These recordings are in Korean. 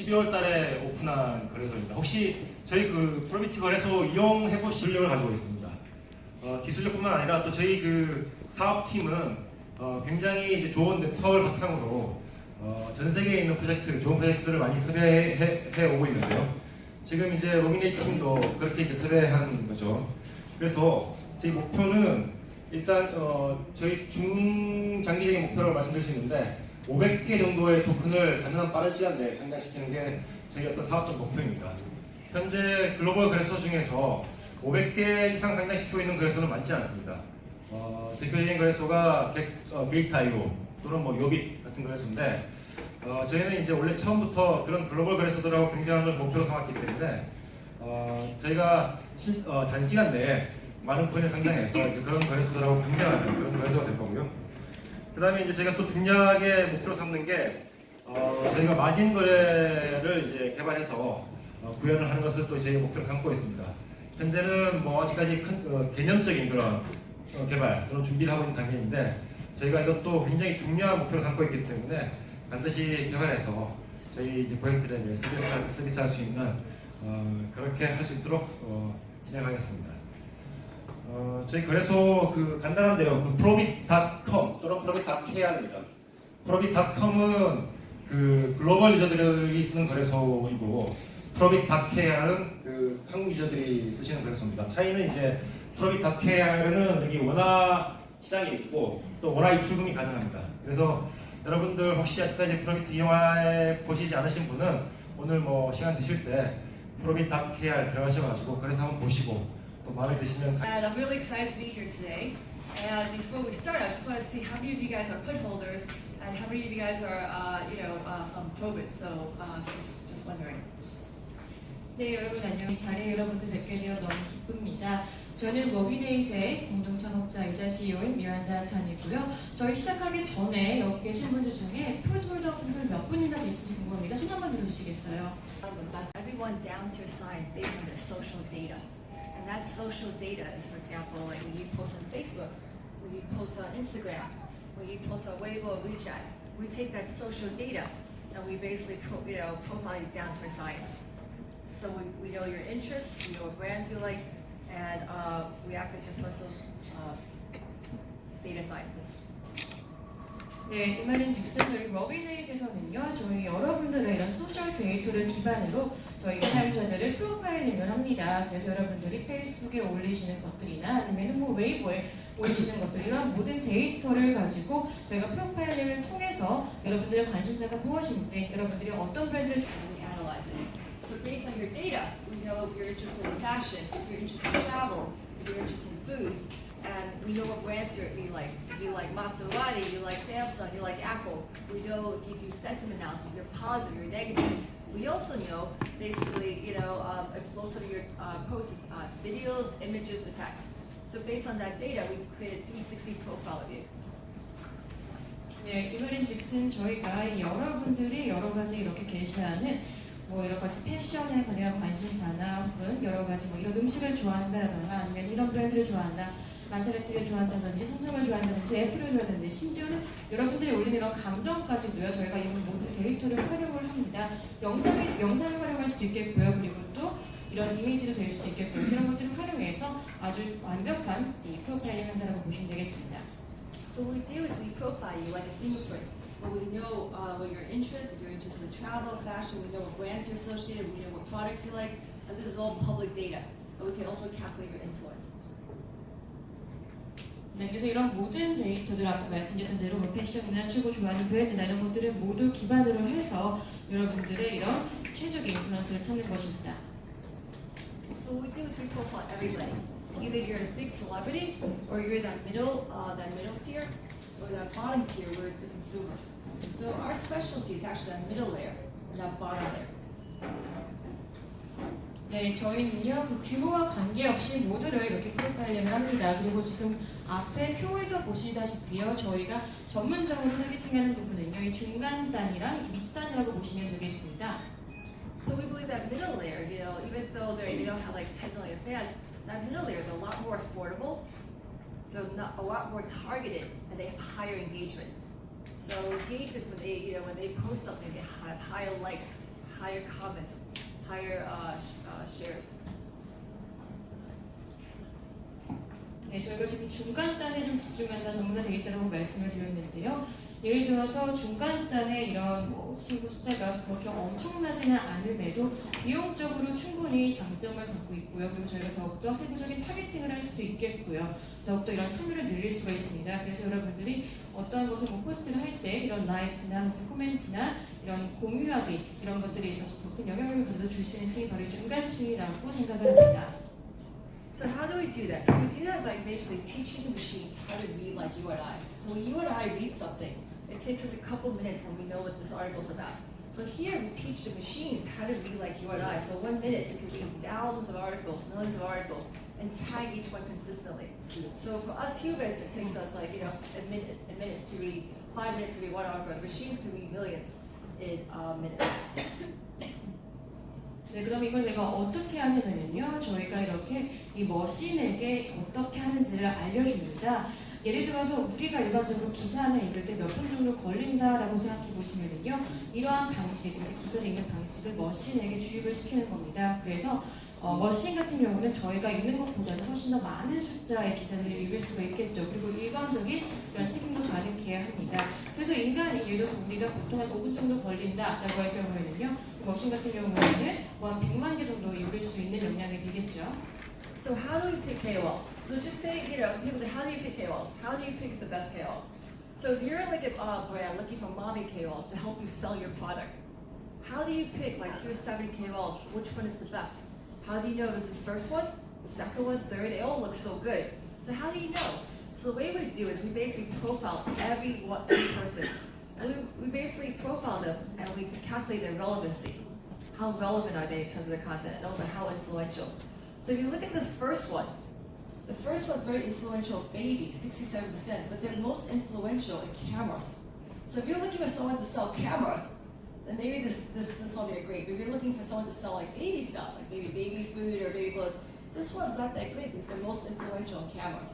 2017년 12월 달에 오픈한 거래소입니다. 혹시 저희 그 프로비티 거래소 이용해 보실 실력을 가지고 있습니다. 어, 기술력뿐만 아니라 또 저희 그 사업팀은 어, 굉장히 이제 좋은 네트워크를 바탕으로 어, 전 세계에 있는 프로젝트, 좋은 프로젝트들을 많이 섭외해 해- 해 오고 있는데요. 지금 이제 로미네이 팀도 그렇게 이제 섭외한 거죠. 그래서 저희 목표는 일단 어, 저희 중장기적인 목표를 말씀드릴 수 있는데 500개 정도의 토큰을 가능한 빠른 시간 내에 상장시키는 게 저희 어떤 사업적 목표입니다. 현재 글로벌 거래소 중에서 500개 이상 상장시키고 있는 거래소는 많지 않습니다. 어, 대표적인 거래소가 게, 어, 또는 뭐 요빅 같은 거래소인데 어, 저희는 이제 원래 처음부터 그런 글로벌 거래소들하고 경쟁하는 걸 목표로 삼았기 때문에 어, 저희가 시- 어, 단시간 내에 많은 코인을 상장해서 그런 거래소들하고 경쟁하는 그런 거래소가 될 거고요. 그 다음에 이제 저희가 또 중요하게 목표로 삼는 게 어, 저희가 마진 거래를 이제 개발해서 어, 구현을 하는 것을 또 저희 목표로 삼고 있습니다. 현재는 뭐 아직까지 큰 어, 개념적인 그런 어, 개발 그런 준비를 하고 있는 단계인데 저희가 이것도 굉장히 중요한 목표로 삼고 있기 때문에 반드시 개발해서 저희 이제 고객들에게 서비스 서비스할 수 있는 어, 그렇게 할 수 있도록 어, 진행하겠습니다. 어, 저희 거래소 그 간단한데요. 그 프로빗.com 또는 프로빗.kr입니다. 프로빗.com은 그 글로벌 유저들이 쓰는 거래소이고 프로빗.kr은 그 한국 유저들이 쓰시는 거래소입니다. 차이는 이제 프로빗.kr은 여기 원화 시장이 있고 또 원화 입출금이 가능합니다. 그래서 여러분들 혹시 아직까지 프로빗 이용해 보시지 않으신 분은 오늘 뭐 시간 되실 때 프로빗.kr 들어가셔가지고 거래소 한번 보시고 또 마음에 드시면 가- And I'm really excited to be here today. And before we start, I just want to see how many of you guys are put holders and how many of you guys are, uh, you know, uh, from Probit. So uh, just, just wondering. 네, 여러분 안녕. 이 자리에 여러분들 뵙게 되어 너무 기쁩니다. 저는 워비데이즈의 공동 창업자이자 CEO인 미란다 탄이고요. 저희 시작하기 전에 여기 계신 분들 중에 풋홀더 분들 몇 분이나 계신지 궁금합니다. 손 한번 들어주시겠어요? Everyone down to a sign based on their social data. And that social data is, for example, like when you post on Facebook, when you post on Instagram, when you post on Weibo or WeChat, we take that social data and we basically pro, you know, profile you down to a science. So we, we know your interests, we know what brands you like, and uh, we act as your personal uh, data scientist. 네, 이말은 닉슨 저희 워비데이즈에서는요. 저희 여러분들의 이런 소셜 데이터를 기반으로 저희 사용자들을 프로파일링을 합니다. 그래서 여러분들이 페이스북에 올리시는 것들이나 아니면 뭐 웨이보에 올리시는 것들 이런 모든 데이터를 가지고 저희가 프로파일링을 통해서 여러분들의 관심사가 무엇인지 여러분들이 어떤 브랜드를. So based on your data, we know if you're interested in fashion, if you're interested in travel, if you're interested in food, and we know what brands you're, you like. If you like Maserati, you like Samsung, you like Apple. We know if you do sentiment analysis, if you're positive, you're negative. We also know, basically, you know, um, if most of your uh, posts is uh, videos, images, or text. So based on that data, we create a 360 profile of you. 네, 딕슨 저희가 여러분들이 여러 가지 이렇게 게시하는 뭐 여러 가지 패션에 관한 관심사나 혹은 여러 가지 뭐 이런 음식을 좋아한다라던가 아니면 이런 브랜드를 좋아한다 마세라티를 좋아한다든지 삼성을 좋아한다든지 애플을 좋아한다든지 심지어는 여러분들이 올리는 이런 감정까지 도요 저희가 이런 모든 데이터를 활용을 합니다 영상을 영상을 활용할 수도 있겠고요 그리고 또 이런 이미지도 될 수도 있겠고요 이런 것들을 활용해서 아주 완벽한 이 프로파일링 한다고 보시면 되겠습니다. So what we do is we profile you like a fingerprint. But we know uh, what your interests, if you're interested in travel, fashion, we know what brands you're associated, we know what products you like, and this is all public data. And we can also calculate your influence. 네, 그래서 이런 모든 데이터들 아까 말씀드렸던 대로 뭐 패션이나 최고 좋아하는 브랜드나 이런 것들을 모두 기반으로 해서 여러분들의 이런 최적의 인플루언스를 찾는 것입니다. So we do is we profile everybody. Either you're a big celebrity, or you're that middle, uh, that middle tier, or that bottom tier where it's the consumers. So our specialty is actually that middle layer, and that bottom layer. 네, 저희는요 그 규모와 관계없이 모두를 이렇게 프로파일링을 합니다. 그리고 지금 앞에 표에서 보시다시피요 저희가 전문적으로 타겟팅하는 부분은요 이 중간 단이랑 이 밑단이라고 보시면 되겠습니다. So we believe that middle layer, you know, even though they they don't have like 10 million fans, that middle layer they're a lot more affordable, they're not a lot more targeted, and they have higher engagement. So engagement when they, you know, when they post something, they have higher likes, higher comments, higher uh, uh, shares. 네, 저희가 지금 중간단에 좀 집중한다 전문가 되겠다고 말씀을 드렸는데요. 예를 들어서 중간단에 이런 뭐 친구 숫자가 그렇게 엄청나지는 않음에도 비용적으로 충분히 장점을 갖고 있고요. 그리고 저희가 더욱더 세부적인 타겟팅을 할 수도 있겠고요. 더욱더 이런 참여를 늘릴 수가 있습니다. 그래서 여러분들이 어떠한 것을 뭐 포스트를 할 때 이런 라이크나 혹은 코멘트나 이런 공유하기 이런 것들에 있어서 더 큰 영향력을 가져다 줄 수 있는 층이 바로 이 중간층이라고 생각을 합니다. So how do we do that? So we do that by basically teaching the machines how to read like you and I. So when you and I read something, it takes us a couple minutes and we know what this article's about. So here we teach the machines how to read like you and I. So one minute it could read thousands of articles, millions of articles, and tag each one consistently. So for us humans, it takes us like you know a minute, a minute to read, five minutes to read one article. The machines can read millions In uh, minutes. 네, 그럼 이걸 내가 어떻게 하냐면요. 저희가 이렇게 이 머신에게 어떻게 하는지를 알려줍니다. 예를 들어서 우리가 일반적으로 기사 하나 읽을 때 몇 분 정도 걸린다라고 생각해 보시면요. 이러한 방식, 기사를 읽는 방식을 머신에게 주입을 시키는 겁니다. 그래서 어, 머신 같은 경우는 저희가 읽는 것보다는 훨씬 더 많은 숫자의 기사들을 읽을 수가 있겠죠. 그리고 일반적인 그래서 인간이 예를 들어서 우리가 보통 한 5분 정도 걸린다라고 할 경우에는요. 머신 같은 경우에는 뭐 한 100만 개 정도 읽을 수 있는 역량이 되겠죠. So how do we pick KOLs? So just say, you know, people say, how do you pick KOLs? How do you pick the best KOLs? So if you're like a uh, brand looking for mommy KOLs to help you sell your product, how do you pick, like, here's seven KOLs, which one is the best? How do you know if it's this first one, second one, third? They all look so good. So how do you know? So the way we do is we basically profile every one, every person. we, we basically profile them and we calculate their relevancy. How relevant are they in terms of their content and also how influential. So if you look at this first one, the first one's very influential, baby, 67%, but they're most influential in cameras. So if you're looking for someone to sell cameras, then maybe this, this, this one will be a great. But if you're looking for someone to sell like baby stuff, like maybe baby food or baby clothes, this one's not that great because they're most influential in cameras.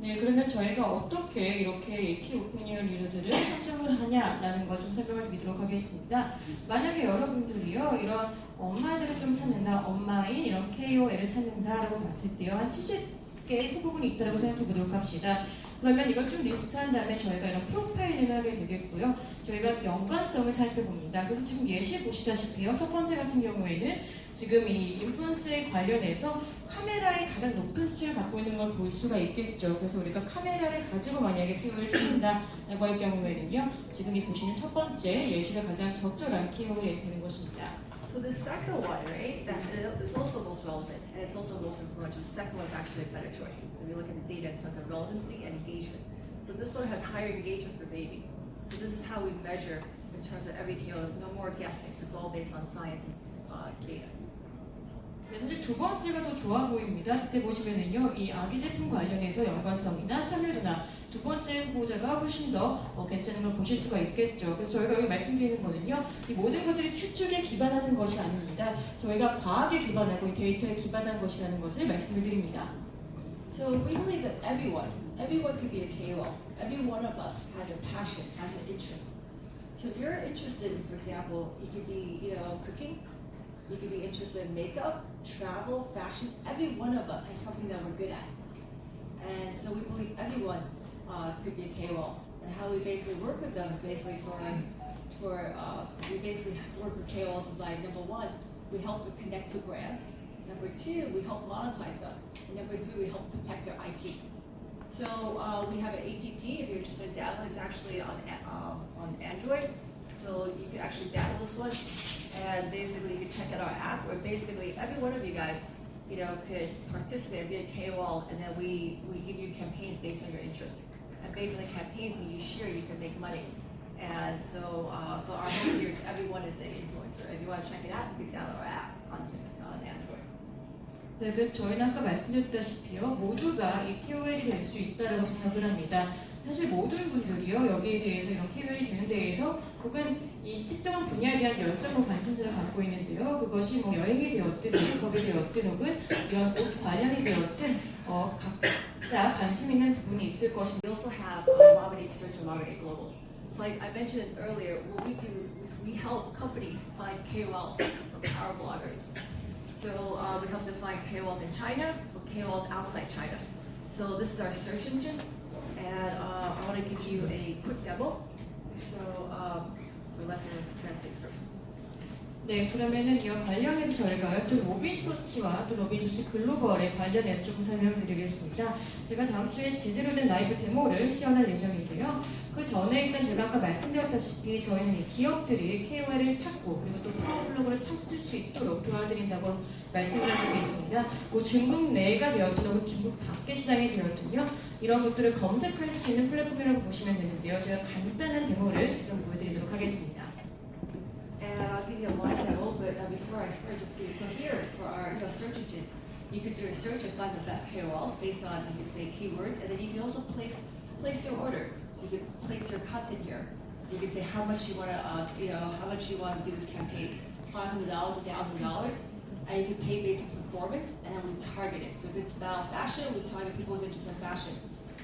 네, 그러면 저희가 어떻게 이렇게 이키 오피니언 리더들을 선정을 하냐라는 걸 좀 설명을 드리도록 하겠습니다. 만약에 여러분들이요, 이런 엄마들을 좀 찾는다, 엄마인 이런 KOL을 찾는다라고 봤을 때요, 한 70개의 후보군이 있다고 생각해 보도록 합시다. 그러면 이걸 쭉 리스트한 다음에 저희가 이런 프로파일링을 하게 되겠고요. 저희가 연관성을 살펴봅니다. 그래서 지금 예시 보시다시피요. 첫 번째 같은 경우에는 지금 이 인플루언스에 관련해서 카메라의 가장 높은 수치를 갖고 있는 걸 볼 수가 있겠죠. 그래서 우리가 카메라를 가지고 만약에 키워를 찾는다라고 할 경우에는요. 지금 이 보시는 첫 번째 예시가 가장 적절한 키워드가 되는 것입니다. So the second one, right, that is also most relevant and it's also most influential. The second one is actually a better choice. So you look at the data in terms of relevancy and engagement. So this one has higher engagement for baby. So this is how we measure in terms of every KO. There's no more guessing. It's all based on science and uh, data. 네, 사실 두 번째가 더 좋아 보입니다. 이때 보시면은요, 이 아기 제품 관련해서 연관성이나 참여도나 두 번째 후보자가 훨씬 더 어, 괜찮은 걸 보실 수가 있겠죠. 그래서 저희가 여기 말씀드리는 거는요, 이 모든 것들이 추측에 기반하는 것이 아닙니다. 저희가 과학에 기반하고 이 데이터에 기반한 것이라는 것을 말씀을 드립니다. So we believe that everyone, everyone could be a KOL. Every one of us has a passion, has an interest. So if you're interested in, for example, you could be, you know, cooking, you could be interested in makeup, travel, fashion. Every one of us has something that we're good at. And so we believe everyone uh, could be a KOL. And how we basically work with them is basically for, for uh, we basically work with KOLs is by number one, we help connect to brands. Number two, we help monetize them. And number three, we help protect their IP. So uh, we have an APP, if you're interested in download, it's actually on, um, on Android. So you can actually download this one. And basically, you can check out our app where basically every one of you guys, you know, could participate and be a KOL. And then we, we give you campaigns based on your interests. And based on the campaigns, when you share, you can make money. And so, uh, so our hope here is everyone is an influencer. If you want to check it out, you can download our app on, on Android. 네, 그래서 저희는 아까 말씀드렸다시피요, 모두가 이 KOL이 될 수 있다라고 생각을 합니다. 사실 모든 분들이요, 여기에 대해서 이런 KOL이 되는 데에서 혹은 이 특정한 분야에 대한 열정과 관심사를 갖고 있는데요. 그것이 뭐 여행이 되었든, 메이크업이 되었든, 혹은 이런 옷 관련이 되었든, 어, 각자 관심 있는 부분이 있을 것입니다. We also have uh, Marketing Search and Marketing Global. It's like I mentioned earlier, what we do is we help companies find KOLs or power bloggers. So uh, we help them find KOLs in China or KOLs outside China. So this is our search engine, and uh, I want to give you a quick demo. So, um, so let me translate first. 네, 그러면은 이와 관련해서 저희가 또 로빈 서치와 또 로빈 서치 글로벌에 관련해서 조금 설명드리겠습니다. 제가 다음 주에 제대로 된 라이브 데모를 시연할 예정이고요. 그 전에 일단 제가 아까 말씀드렸다시피 저희는 이 기업들이 KOL을 찾고 그리고 또 파워블로그를 찾을 수 있도록 도와드린다고 말씀을 드리고 있습니다. 뭐 중국 내가 되었든 혹은 중국 밖의 시장이 되었든요. 이런 것들을 검색할 수 있는 플랫폼이라고 보시면 되는데요. 제가 간단한 데모를 지금 보여드리도록 하겠습니다. And I'll give you a live demo, but uh, before I start, just give you, so here for our you know, search engine, you could do a search and find the best KOLs based on, you could say keywords, and then you can also place, place your order. You could place your content here. You can say how much you want to, uh, you know, how much you want to do this campaign, five hundred dollars, a thousand dollars, and you can pay based on performance, and then we target it. So if it's about fashion, we target people who's interested in fashion.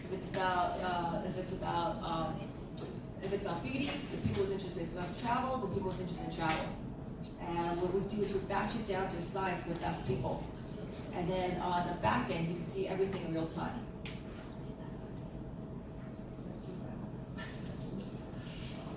If it's about, uh, if it's about, um, if it's about beauty, the people who's interested, if it's about travel, the people who's interested in travel. And what we do is we batch it down to size of the best people. And then on the back end, you can see everything in real time.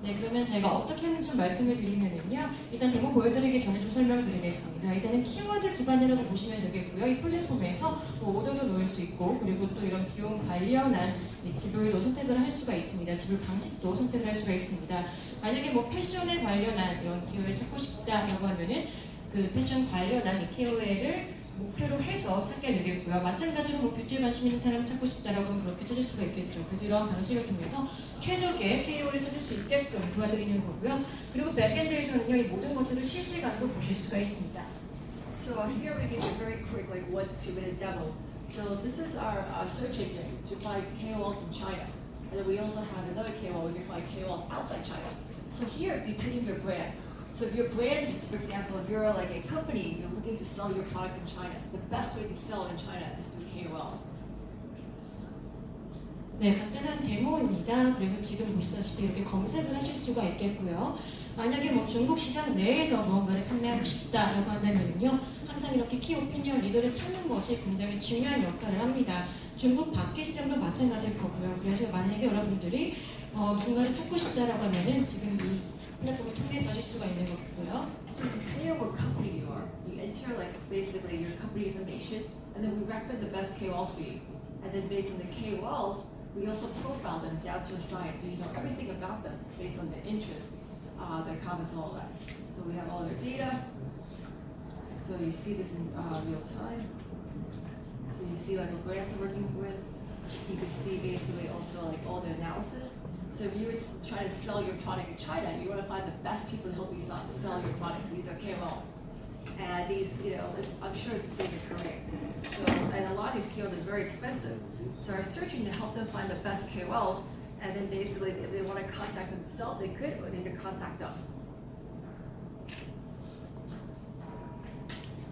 네, 그러면 제가 어떻게 하는지 좀 말씀을 드리면은요. 일단 데모 보여드리기 전에 좀 설명을 드리겠습니다. 일단은 키워드 기반이라고 보시면 되겠고요. 이 플랫폼에서 뭐 오더도 놓을 수 있고 그리고 또 이런 비용 관련한 이 지불도 선택을 할 수가 있습니다. 지불 방식도 선택을 할 수가 있습니다. 만약에 뭐 패션에 관련한 이런 기회를 찾고 싶다라고 하면은 그 패션 관련한 이 KOL을 목표로 해서 찾게 되겠고요. 마찬가지로 뭐 뷰티에 관심 있는 사람 찾고 싶다라고 하면 그렇게 찾을 수가 있겠죠. 그래서 이런 방식을 통해서 최적의 KO를 찾을 수 있게끔 도와드리는 거고요. 그리고 백엔드에서는요, 이 모든 것들을 실시간으로 보실 수가 있습니다. So uh, here to give you very quick, like one, two minute demo. So this is our uh, search engine to find KOLs in China. And then we also have another KOL, we can find KOLs outside China. So here, depending on your brand. So if your brand is, for example, if you're like a company, you're looking to sell your products in China, the best way to sell in China is through KOLs. 네, 간단한 데모입니다. 그래서 지금 보시다시피 이렇게 검색을 하실 수가 있겠고요. 만약에 뭐 중국 시장 내에서 무언가를 판매하고 싶다라고 한다면요, 항상 이렇게 키 오피니언 리더를 찾는 것이 굉장히 중요한 역할을 합니다. 중국 밖의 시장도 마찬가지일 거고요. 그래서 만약에 여러분들이 어, 누군가를 찾고 싶다라고 하면은 지금 이 플랫폼을 통해서 하실 수가 있는 거고요. So depending on what company you are, you enter like basically your company information, and then we recommend the best KOLs for you. And then based on the KOLs, we also profile them down to a science, so you know everything about them based on their interest, uh, their comments, and all that. So we have all their data. So you see this in uh, real time. So you see like what brands they're working with. You can see basically also like all their analysis. So if you were s- trying to sell your product in China, you want to find the best people to help you sell, sell your product. These are KOLs. And these, you know, it's, I'm sure it's the same in Korea. So, and a lot of these KOLs are very expensive. So our searching to help them find the best KOLs, and then basically if they want to contact themselves, they could, or they could contact us.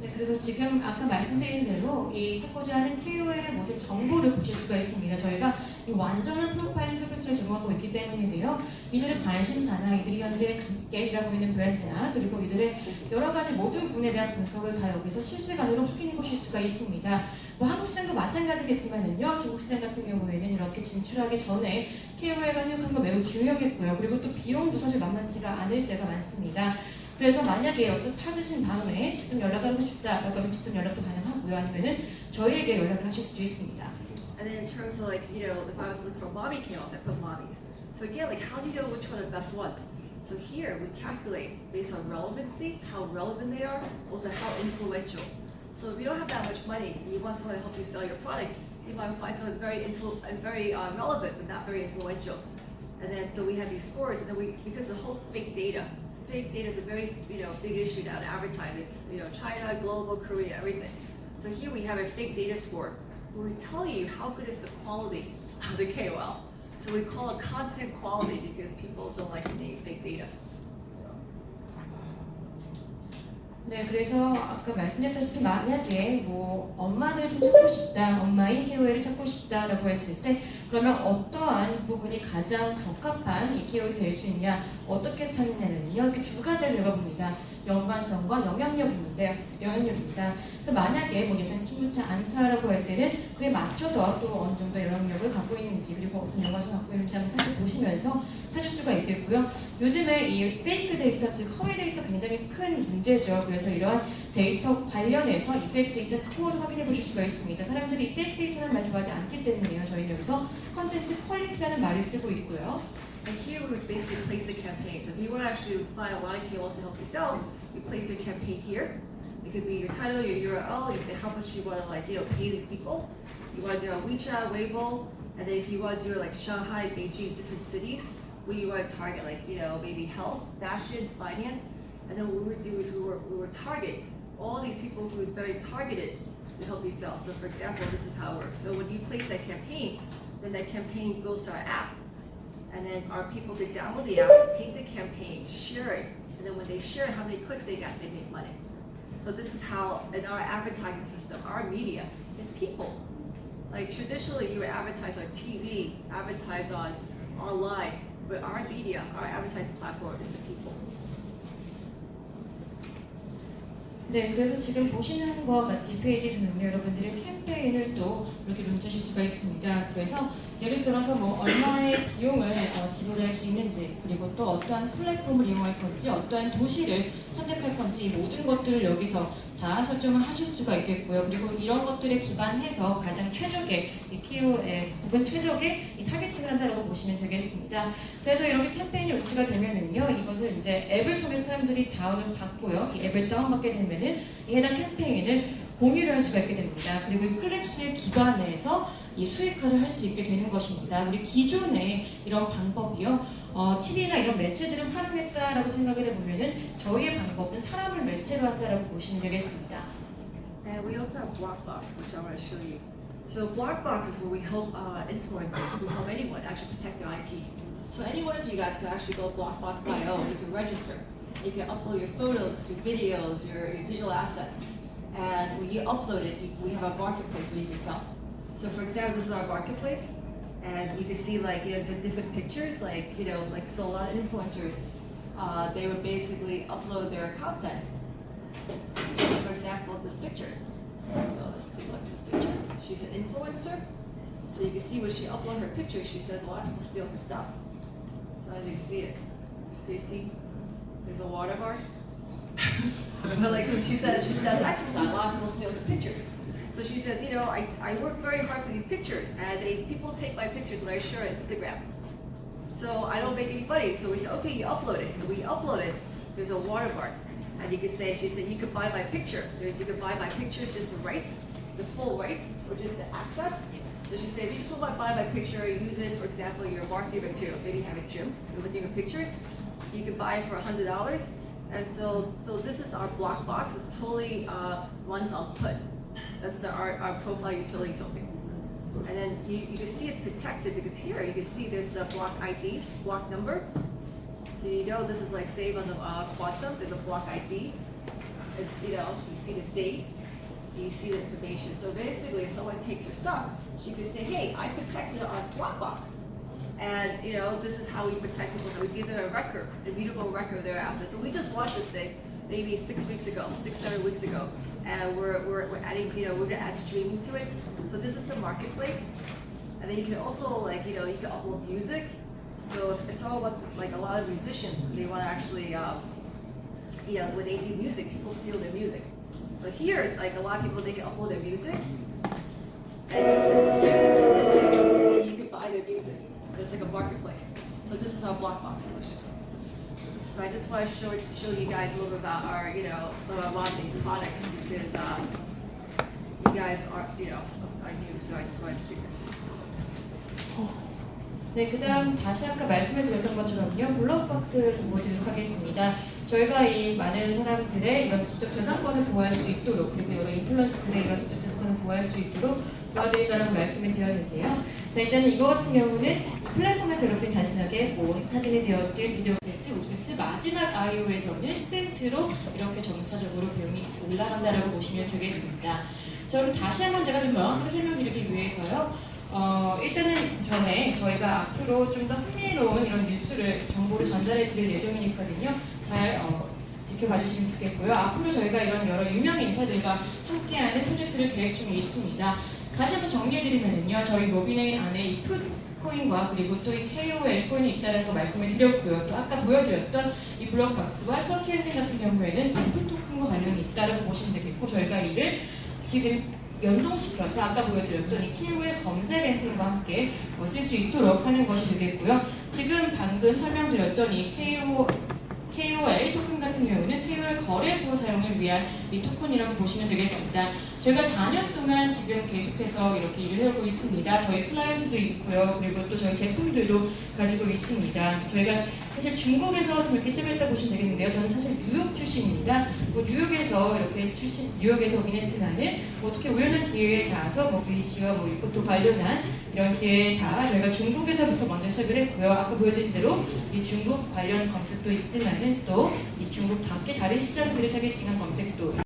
네, 그래서 지금 아까 말씀드린 대로 이 찾고자 하는 KOL의 모든 정보를 보실 수가 있습니다. 저희가 이 완전한 프로파일링 서비스를 제공하고 있기 때문인데요. 이들의 관심사나 이들이 현재 함께 일하고 있는 브랜드나 그리고 이들의 여러 가지 모든 부분에 대한 분석을 다 여기서 실시간으로 확인해 보실 수가 있습니다. 뭐 한국 시장도 마찬가지겠지만은요, 중국 시장 같은 경우에는 이렇게 진출하기 전에 KOL 간역한 거 매우 중요하겠고요. 그리고 또 비용도 사실 만만치가 않을 때가 많습니다. 그래서 만약에 여기서 찾으신 다음에 직접 연락하고 싶다 라고 하면 직접 연락도 가능하고요. 아니면은 저희에게 연락을 하실 수도 있습니다. And then in terms of like, you know, if I was looking for mommy KOLs, I put mommies. So again, like how do you know which one are the best ones? So here we calculate based on relevancy, how relevant they are, also how influential. So if you don't have that much money, and you want someone to help you sell your product, you might find someone very influ- uh, very uh, relevant but not very influential. And then so we have these scores, and then we because the whole fake data, fake data is a very you know big issue now to advertise. It's you know China, global, Korea, everything. So here we have a fake data score we tell you how good is the quality of the KOL. So we call it content quality because people don't like the name fake data. 네, 그래서 아까 말씀드렸다시피 만약에 뭐 엄마를 좀 찾고 싶다, 엄마인 KOL을 찾고 싶다라고 했을 때 그러면 어떠한 부분이 가장 적합한 이 키워드 될수 있냐 어떻게 찾느냐면요 이렇게 두 가지를 읽어봅니다. 연관성과 영향력입니다. 영향력입니다. 그래서 만약에 뭐 예산이 충분치 않다라고 할 때는 그에 맞춰서 또 어느 정도 영향력을 갖고 있는지 그리고 어떤 연관성을 갖고 있는지 한번 살펴보시면서 찾을 수가 있겠고요. 요즘에 이 페이크 데이터 즉 허위 데이터 굉장히 큰 문제죠. 그래서 이러한 데이터 관련해서 이 페이크 데이터 스코어를 확인해 보실 수가 있습니다. 사람들이 이 페이크 데이터라는 말 좋아하지 않기 때문에요. 저희는 여기서 컨텐츠 퀄리티라는 말을 쓰고 있고요. And here we would basically place the campaign. So if you want to actually find a lot of KOLs to help you sell, you place your campaign here. It could be your title, your URL. You say how much you want to like, you know, pay these people. You want to do a WeChat, Weibo, and then if you want to do like Shanghai, Beijing, different cities, what you want to target, like you know, maybe health, fashion, finance, and then what we would do is we were we would target all these people who is very targeted to help you sell. So for example, this is how it works. So when you place that campaign, then that campaign goes to our app. And then our people could download the app, take the campaign, share it, and then when they share it, how many clicks they got, they make money. So this is how in our advertising system, our media is people. Like traditionally, you would advertise on TV, advertise on online, but our media, our advertising platform is the people. 네, 그래서 지금 보시는 것과 같이 페이지에서는요, 여러분들이 캠페인을 또 이렇게 론치하실 수가 있습니다. 그래서 예를 들어서 뭐 얼마의 비용을 어, 지불할 수 있는지, 그리고 또 어떠한 플랫폼을 이용할 건지, 어떠한 도시를 선택할 건지, 이 모든 것들을 여기서 다 설정을 하실 수가 있겠고요. 그리고 이런 것들에 기반해서 가장 최적의 이 키워드 혹은 최적의 이 타겟팅을 한다고 보시면 되겠습니다. 그래서 이렇게 캠페인이 로치가 되면은요, 이것을 이제 앱을 통해 서 사람들이 다운을 받고요. 이 앱을 다운받게 되면은 이 해당 캠페인을 공유를 할 수가 있게 됩니다. 그리고 이 클릭수에 기반해서 이 수익화를 할 수 있게 되는 것입니다. 우리 기존의 이런 방법이요, 어, TV나 이런 매체들을 활용했다라고 생각을 해보면은 저희의 방법은 사람을 매체로 한다라고 보시면 되겠습니다. And we also have Blockbox, which I want to show you. So Blockbox is where we help uh, influencers, we help anyone actually protect their IP. So any one of you guys can actually go blockbox.io, you can register. You can upload your photos, your videos, your, your digital assets. And when you upload it, you, we have a marketplace where you can sell. So for example, this is our marketplace. And you can see like, you know, the different pictures, like, you know, like, so a lot of influencers, uh, they would basically upload their content. For example, this picture. So let's take a look at this picture. She's an influencer. So you can see when she uploads her picture, she says a lot of people steal her stuff. So as you see it. So you see, there's a watermark. but like, so she said she does exercise, a lot of people steal her pictures. So she says, you know, I, I work very hard for these pictures, and they people take my pictures when I share on Instagram. So I don't make any money. So we said, okay, you upload it. And we upload it. There's a watermark. And you can say, she said, you can buy my picture. There's, you can buy my picture, just the rights, the full rights, or just the access. So she said, if you just want to buy my picture, use it, for example, your marketing material. Maybe you have a gym, you're looking at pictures. You can buy it for $100. And so, so this is our block box. It's totally uh, runs on put. That's the, our, our profile utility token. And then you, you can see it's protected because here you can see there's the block ID, block number. So you know this is like saved on the uh, quantum, there's a block ID. It's, you know, you see the date, you see the information. So basically, if someone takes your stuff, she could say, hey, I protected it on Dropbox. And, you know, this is how we protect people. We give them a record, a immutable record of their assets. So we just launched this thing maybe six weeks ago, six, seven weeks ago. And we're, we're, we're adding, you know, we're gonna add streaming to it. So this is the marketplace. And then you can also like, you know, you can upload music. So if, if someone like a lot of musicians, they wanna actually, um, you know, when they do music, people steal their music. So here, like a lot of people, they can upload their music. And you can buy their music. So it's like a marketplace. So this is our Blockbox solution. So I just want to show, show you guys a little bit about our, you know, some of our these products because uh, you guys are, you know, are new, so I just wanted to present. 네, 그 다음 다시 아까 말씀해 드렸던 것처럼요, 블록박스를 좀 보여드리도록 하겠습니다. 저희가 이 많은 사람들의 이런 지적 재산권을 보호할 수 있도록, 그리고 여러 인플루언서들의 이런 지적 재산권을 보호할 수 있도록 도와드린다는 말씀을 드렸는데요. 자, 일단은 이거 같은 경우는 이 플랫폼에서 이렇게 단순하게 뭐 사진이 되었든 비디오 세트, 5세트, 마지막 iO에서는 10세트로 이렇게 점차적으로 비용이 올라간다라고 보시면 되겠습니다. 자, 그럼 다시 한번 제가 좀 명확하게 설명드리기 위해서요. 어, 일단은 전에 저희가 앞으로 좀 더 흥미로운 이런 뉴스를 정보를 전달해 드릴 예정이니까요. 잘 어, 지켜봐 주시면 좋겠고요. 앞으로 저희가 이런 여러 유명 인사들과 함께하는 프로젝트를 계획 중에 있습니다. 다시 한번 정리해드리면요. 저희 로비네인 안에 이 풋코인과 그리고 또 이 KOL 코인이 있다는 거 말씀을 드렸고요. 또 아까 보여드렸던 이 블록박스와 서치 엔진 같은 경우에는 이 풋토큰과 관련이 있다고 보시면 되겠고 저희가 이를 지금 연동시켜서 아까 보여드렸던 이 KOL 검색 엔진과 함께 어, 쓸수 있도록 하는 것이 되겠고요. 지금 방금 설명드렸던 이 KO, KOL 토큰 같은 경우는 KOL 거래소 사용을 위한 이 토큰이라고 보시면 되겠습니다. 저희가 4년 동안 지금 계속해서 이렇게 일을 하고 있습니다. 저희 클라이언트도 있고요. 그리고 또 저희 제품들도 가지고 있습니다. 저희가 사실 중국에서 좀 이렇게 시작했다 보시면 되겠는데요. 저는 사실 뉴욕 출신입니다. 뭐 뉴욕에서 이렇게 출신, 뉴욕에서 오긴 했지만은 뭐 어떻게 우연한 기회에 닿아서 뭐 VC와 뭐 리포트 관련한 이런 기회에 닿아 저희가 중국에서부터 먼저 시작을 했고요. 아까 보여드린 대로 이 중국 관련 검색도 있지만은 또 이 중국 밖에 다른 시장들을 타겟팅한 검색도